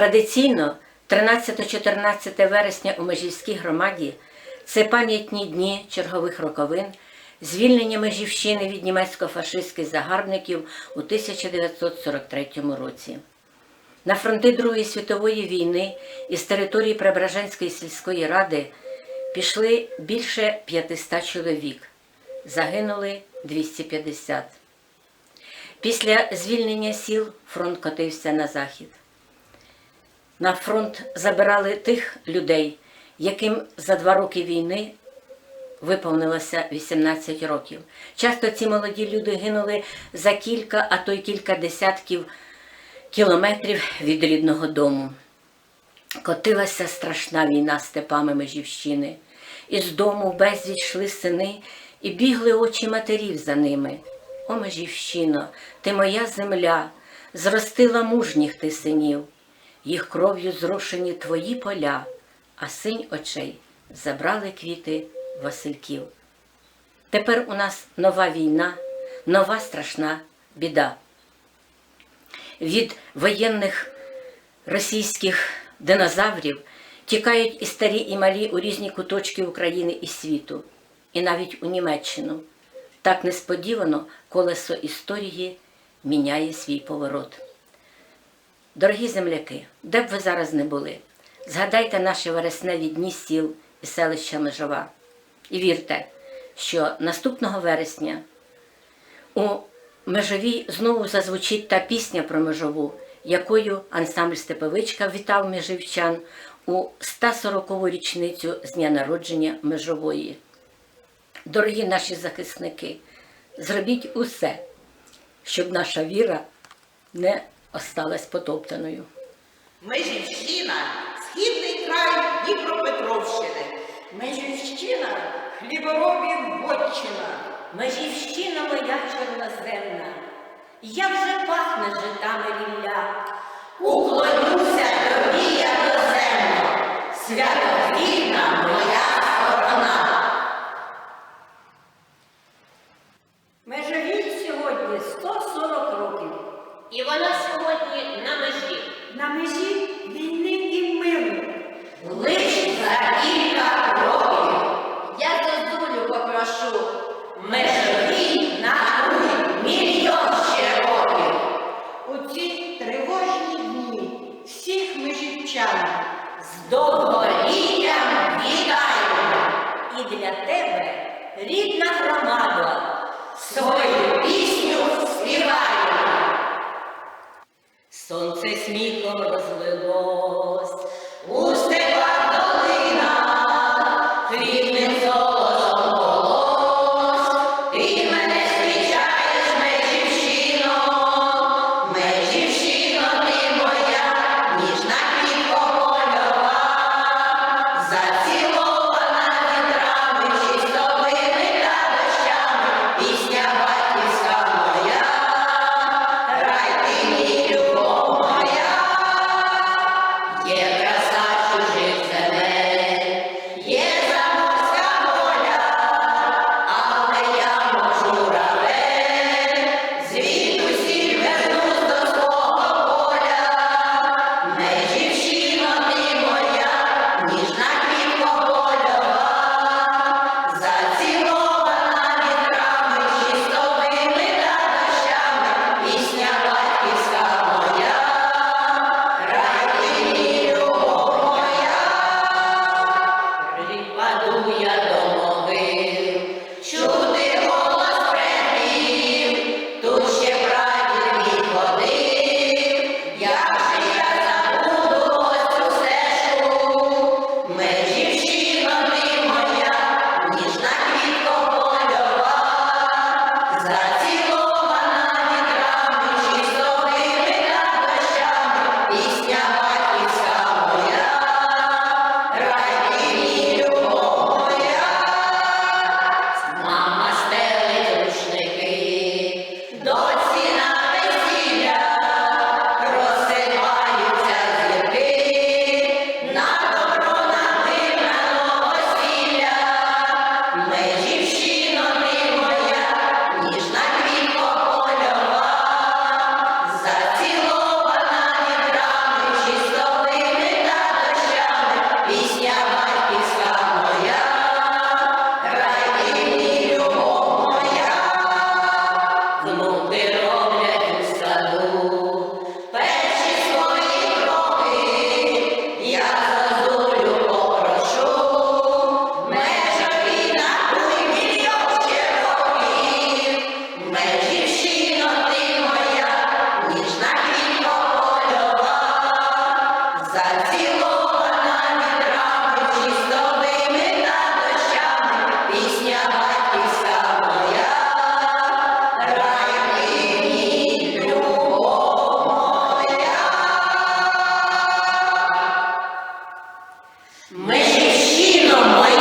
Традиційно 13-14 вересня у Межівській громаді це пам'ятні дні чергових роковин звільнення Межівщини від німецько-фашистських загарбників у 1943 році. На фронти Другої світової війни із території Преображенської сільської ради пішли більше 500 чоловік, загинули 250. Після звільнення сіл фронт котився на захід. На фронт забирали тих людей, яким за два роки війни виповнилося 18 років. Часто ці молоді люди гинули за кілька, а то й кілька десятків кілометрів від рідного дому. Котилася страшна війна степами Межівщини. Із дому безвіч йшли сини і бігли очі матерів за ними. О, Межівщино, ти моя земля, зростила мужніх ти синів, їх кров'ю зрушені твої поля, а синь очей забрали квіти Васильків. Тепер у нас нова війна, нова страшна біда. Від воєнних російських динозаврів тікають і старі, і малі у різні куточки України і світу, і навіть у Німеччину. Так несподівано колесо історії міняє свій поворот. Дорогі земляки, де б ви зараз не були, згадайте наші вересневі дні сіл і селища Межова. І вірте, що наступного вересня у Межовій знову зазвучить та пісня про межову, якою ансамбль Степовичка вітав межівчан у 140-ту річницю з дня народження межової. Дорогі наші захисники, зробіть усе, щоб наша віра не осталась потоптаною. Межівщина східний край Дніпропетровщини. Межівщина хліборобів Вотчина. Межівщина моя чорноземна, як же пахне житами рілля, Уклонюся тобі, я доземно, святовільна моя сторона. Межовій сьогодні 140 років. і вона сьогодні на межі. На межі війни і миру. Лиш за кілька років Я зозулю попрошу, межові нагруй мільйон ще років. У ці тривожні дні всіх межівчан З довголіттям вітаємо і для тебе рідна громада. свою пісню співаємо. Сонце сміхом розлилось, У степах долина, хлібним золотом волос, ти мене If she Almighty.